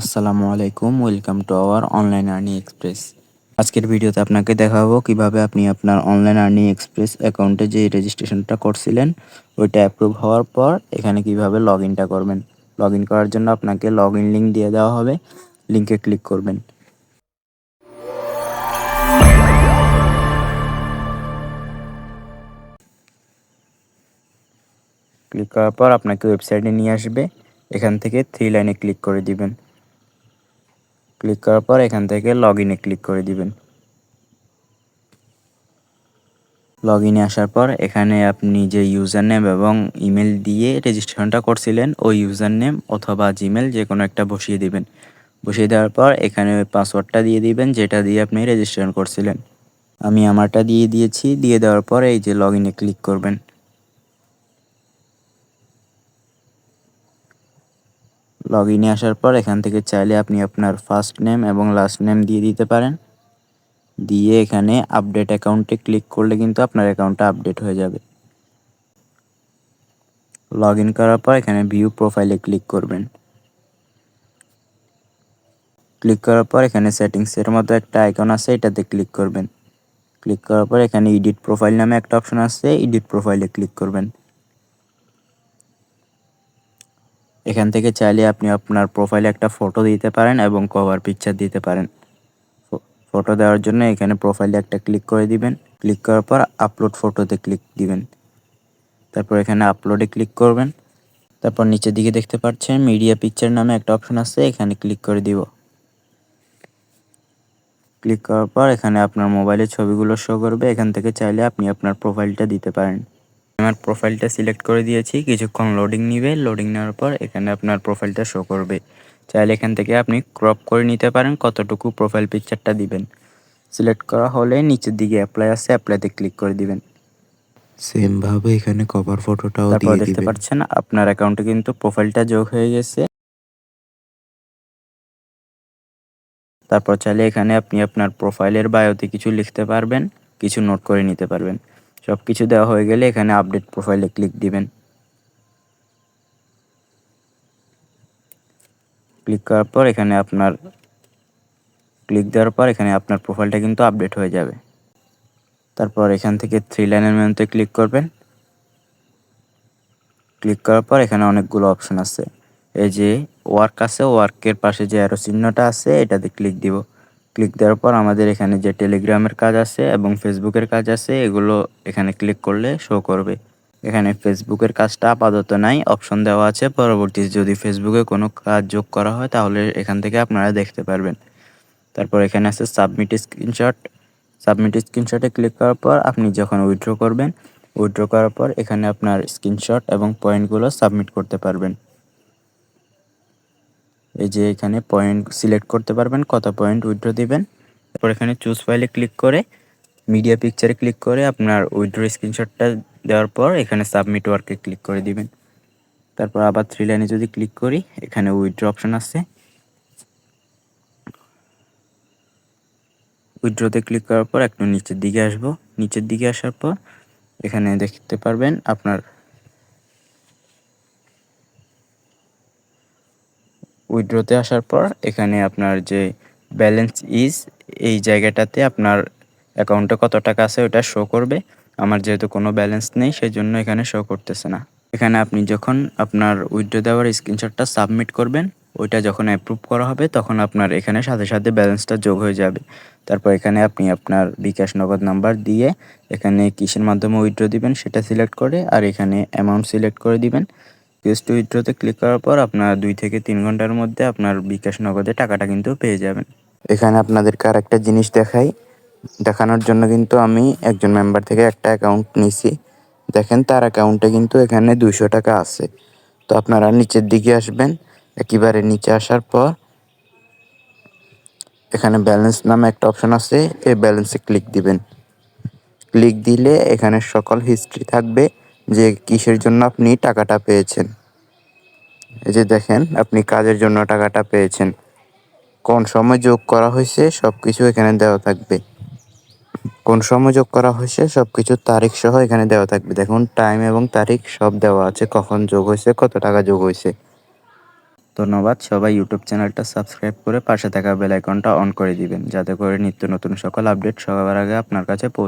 আসসালামু আলাইকুম, welcome to our online earning express. আজকের ভিডিওতে আপনাকে দেখাবো কীভাবে আপনি আপনার অনলাইন আর্নিং এক্সপ্রেস অ্যাকাউন্টে যে রেজিস্ট্রেশনটা করছিলেন, ওইটা অ্যাপ্রুভ হওয়ার পর এখানে কীভাবে লগ ইনটা করবেন। লগ ইন করার জন্য আপনাকে লগ ইন লিঙ্ক দিয়ে দেওয়া হবে লিঙ্কে ক্লিক করবেন। ক্লিক করার পর আপনাকে ওয়েবসাইটে নিয়ে আসবে, এখান থেকে থ্রি লাইনে ক্লিক করে দিবেন। ক্লিক করার পর এখান থেকে লগ ইনে ক্লিক করে দিবেন। লগ ইনে আসার পর এখানে আপনি যে ইউজার নেম এবং ইমেল দিয়ে রেজিস্ট্রেশনটা করছিলেন, ওই ইউজার নেম অথবা জিমেল যে কোনো একটা বসিয়ে দিবেন। বসিয়ে দেওয়ার পর এখানে পাসওয়ার্ডটা দিয়ে দিবেন, যেটা দিয়ে আপনি রেজিস্ট্রেশন করছিলেন। আমি আমারটা দিয়ে দিয়েছি, দিয়ে দেওয়ার পর এই যে লগ ইনে ক্লিক করবেন। লগ ইনে আসার পর এখান থেকে চাইলে আপনি আপনার ফার্স্ট নেম এবং লাস্ট নেম দিয়ে দিতে পারেন। দিয়ে এখানে আপডেট অ্যাকাউন্টে ক্লিক করলে কিন্তু আপনার অ্যাকাউন্টটা আপডেট হয়ে যাবে। লগ ইন করার পর এখানে ভিউ প্রোফাইলে ক্লিক করবেন। ক্লিক করার পর এখানে সেটিংসের মতো একটা আইকন আছে, এটাতে ক্লিক করবেন। ক্লিক করার পর এখানে এডিট প্রোফাইল নামে একটা অপশন আছে এডিট প্রোফাইলে ক্লিক করবেন। এখান থেকে চাইলে আপনি আপনার প্রোফাইলে একটা ফটো দিতে পারেন এবং কভার পিকচার দিতে পারেন। ফটো দেওয়ার জন্য এখানে প্রোফাইলে একটা ক্লিক করে দিবেন। ক্লিক করার পর আপলোড ফটোতে ক্লিক দিবেন। তারপর এখানে আপলোডে ক্লিক করবেন। তারপর নিচের দিকে দেখতে পাচ্ছেন মিডিয়া পিকচার নামে একটা অপশন আছে, এখানে ক্লিক করে দিব। ক্লিক করার পর এখানে আপনার মোবাইলের ছবিগুলো শো করবে। এখান থেকে চাইলে আপনি আপনার প্রোফাইলটা দিতে পারেন। আমার প্রোফাইলটা সিলেক্ট করে দিয়েছি কিছুক্ষণ লোডিং নিবে লোডিং নেওয়ার পর এখানে আপনার প্রোফাইলটা শো করবে। চাইলে এখান থেকে আপনি ক্রপ করে নিতে পারেন কতটুকু প্রোফাইল পিকচারটা দিবেন। সিলেক্ট করা হলে নিচের দিকে অ্যাপ্লাই আছে অ্যাপ্লাইতে ক্লিক করে দিবেন। সেম ভাবে এখানে কভার ফটোটাও দিয়ে দেখতে পাচ্ছেন আপনার অ্যাকাউন্টে কিন্তু প্রোফাইলটা যোগ হয়ে গেছে। তারপর চাইলে এখানে আপনি আপনার প্রোফাইলের বায়োতে কিছু লিখতে পারবেন কিছু নোট করে নিতে পারবেন। সব কিছু দেওয়া হয়ে গেলে এখানে আপডেট প্রোফাইলে ক্লিক দিবেন। ক্লিক করার পর এখানে আপনার ক্লিক দেওয়ার পর এখানে আপনার প্রোফাইলটা কিন্তু আপডেট হয়ে যাবে। তারপর এখান থেকে থ্রি লাইনের মেনুতে ক্লিক করবেন। ক্লিক করার পর এখানে অনেকগুলো অপশন আছে। এই যে ওয়ার্ক আছে ওয়ার্কের পাশে যে অ্যারো চিহ্নটা আছে, এটাতে ক্লিক দিব। ক্লিক দেওয়ার পর আমাদের এখানে যে টেলিগ্রামের কাজ আছে এবং ফেসবুকের কাজ আছে, এগুলো এখানে ক্লিক করলে শো করবে। এখানে ফেসবুকের কাজটা আপাতত নাই অপশন দেওয়া আছে। পরবর্তী যদি ফেসবুকে কোনো কাজ যোগ করা হয়, তাহলে এখান থেকে আপনারা দেখতে পারবেন। তারপর এখানে আছে সাবমিট স্ক্রিনশট সাবমিট স্ক্রিনশটে ক্লিক করার পর আপনি যখন উইথড্র করবেন উইথড্র করার পর এখানে আপনার স্ক্রিনশট এবং পয়েন্টগুলো সাবমিট করতে পারবেন। এই যে এখানে পয়েন্ট সিলেক্ট করতে পারবেন, কত পয়েন্ট উইড্রো দিবেন। তারপর এখানে চুজ ফাইলে ক্লিক করে মিডিয়া পিকচারে ক্লিক করে আপনার উইড্রো স্ক্রিনশটটা দেওয়ার পর এখানে সাবমিট ওয়ার্কে ক্লিক করে দিবেন। তারপর আবার থ্রি লাইনে যদি ক্লিক করি, এখানে উইড্রো অপশন আছে। উইথড্রতে ক্লিক করার পর একটু নিচের দিকে আসব। নিচের দিকে আসার পর এখানে দেখতে পারবেন আপনার উইথড্রতে আসার পর এখানে আপনার যে ব্যালেন্স ইজ এই জায়গাটাতে আপনার অ্যাকাউন্টে কত টাকা আছে ওটা শো করবে। আমার যেহেতু কোনো ব্যালেন্স নেই সেই জন্য এখানে শো করতেছে না। এখানে আপনি যখন আপনার উইড্রো দেওয়ার স্ক্রিনশটটা সাবমিট করবেন, ওইটা যখন অ্যাপ্রুভ করা হবে, তখন আপনার এখানে সাথে সাথে ব্যালেন্সটা যোগ হয়ে যাবে। তারপর এখানে আপনি আপনার বিকাশ নগদ নাম্বার দিয়ে এখানে কিসের মাধ্যমে উইড্রো দিবেন সেটা সিলেক্ট করে, আর এখানে অ্যামাউন্ট সিলেক্ট করে দিবেন। রিকোয়েস্ট উইথড্রতে ক্লিক করার পর আপনার দুই থেকে তিন ঘণ্টার মধ্যে আপনার বিকাশ নগদে টাকাটা কিন্তু পেয়ে যাবেন। এখানে আপনাদেরকে আর একটা জিনিস দেখাই। দেখানোর জন্য কিন্তু আমি একজন মেম্বার থেকে একটা অ্যাকাউন্ট নিছি। দেখেন তার অ্যাকাউন্টে কিন্তু এখানে দুইশো টাকা আছে। তো আপনারা নিচের দিকে আসবেন। একেবারে নিচে আসার পর এখানে ব্যালেন্স নামে একটা অপশন আছে। এই ব্যালেন্সে ক্লিক দিবেন। ক্লিক দিলে এখানে সকল হিস্ট্রি থাকবে। যে কিসের জন্য আপনি টাকাটা পেয়েছেন? এই যে দেখেন, আপনি কাজের জন্য টাকাটা পেয়েছেন। কোন সময় যোগ করা হয়েছে সব কিছু এখানে দেওয়া থাকবে। কোন সময় যোগ করা হয়েছে সব কিছু তারিখ সহ এখানে দেওয়া থাকবে। দেখুন টাইম এবং তারিখ সব দেওয়া আছে। কখন যোগ হয়েছে, কত টাকা যোগ হয়েছে। ধন্যবাদ। সবাই ইউটিউব চ্যানেলটা সাবস্ক্রাইব করে পাশে থাকা বেল আইকনটা অন করে দিবেন। যাতে করে নিত্য নতুন সকল আপডেট সবার আগে আপনার কাছে পৌঁছ